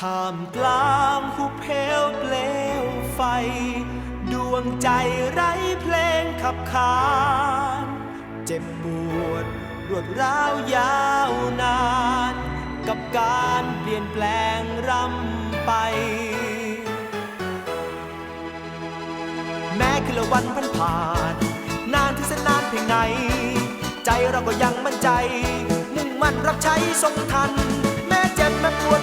ท่ามกลางหุบเพวเปลวไฟ ดวงใจไร้เพลงขับขาน เจ็บปวดรวดร้าวยาวนาน กับการเปลี่ยนแปลงรำไป แม้คืนละวันพันผ่าน นานที่แสนนานเพียงไหน ใจเราก็ยังมั่นใจ มุ่งมั่นรับใช้ทรงทัน แม้เจ็บแม้ปวด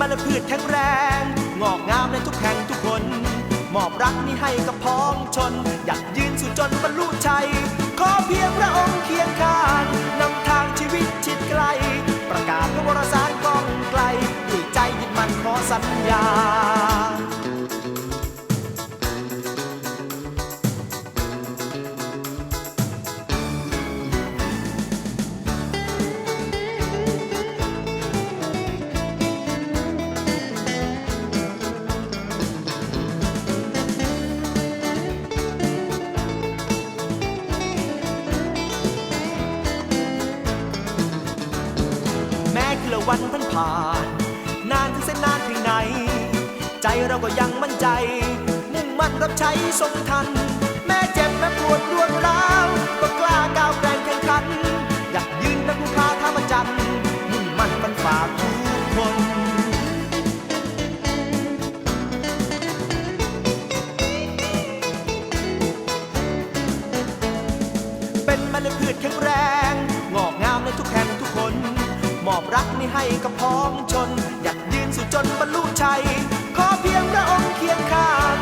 มลพืชแข็งแรง งอกงามในทุกแห่งทุกคน มอบรักนี้ให้กับพ้องชน อยากยืนสู่จนบรรลุชัย ขอเพียงพระองค์เคีย วันพันผ่าน นานถึงเส้นนานเพียงไหน ใจเราก็ยังมั่นใจ มุ่งมั่นรับใช้ทรงทัน รักนี่ให้กับพ้องชน อยากยืนสู่จนบรรลุชัย ขอเพียงพระองค์เคียงข้าง